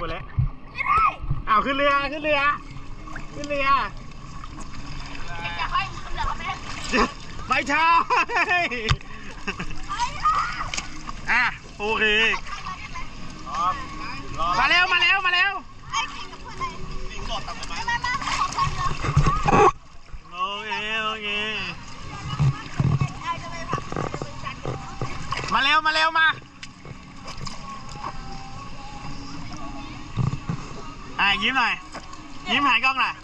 กดแล้วอ้าวขึ้นเรือขึ้นเรือขึ้นเรือจะค่อยเหลือเขาไม่ได้ไม่ใช่อะโอเคมาเร็วมาเร็วมาเร็วไอ้กินกับเพื่อนเลยวิ่งโดดตามผมไหมไม่ไม่ขอความเรือโอเคโอเคไอ้จะไปผักจะไปจันทร์มาเร็วมาเร็วมา อะยิ้มหน่อย ยิ้มหายกล้องหน่อย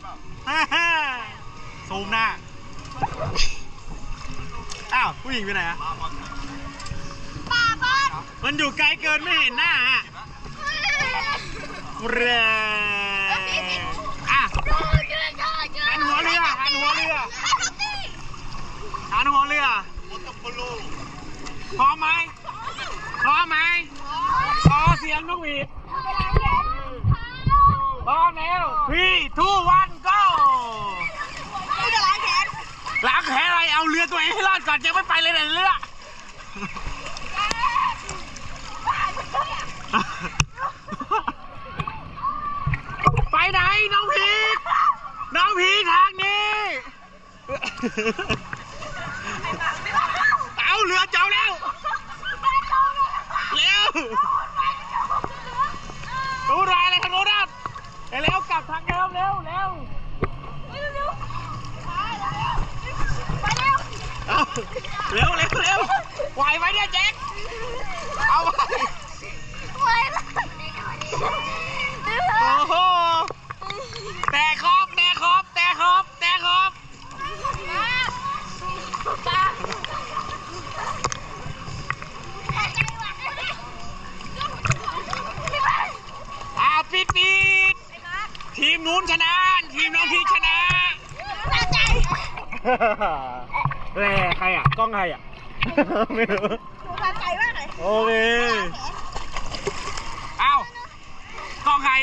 ซูมหน้า อ้าว ผู้หญิงไปไหนอะป่าบ้านมันอยู่ไกลเกินไม่เห็นหน้าอะเรืออะหันหัวเรือหันหัวเรือหันหัวเรือมดกับปลูพร้อมไหมพร้อมไหมขอเสียงนกหวีดพร้อมแล้ว พี่ทูวันก็ไม่จะล้างแขนล้างแขนอะไรเอาเรือตัวเองให้รอดก่อนยังไม่ไปเลยไหนเรือ ไปไหนน้องพีกน้องพีกทางนี้ เอาเรือเจ้าแล้ว เร็วรู้รายอะไรทางโน้นนะเร็วกลับทางเดิมเร็วเร็ว เอาเร็วเร็วเร็วไหวไหมเนี่ยแจ็คเอาไปโอ้โหแต่ขอบแต่ขอบแต่ขอบแต่ขอบอ่าปิดปิดทีมนู้นชนะ ทีมน้องพีคชนะ แร่ใครอะ กล้องใครอะ ไม่รู้ หนูพาไกลมากเลยโอเคเอ้ากล้องใคร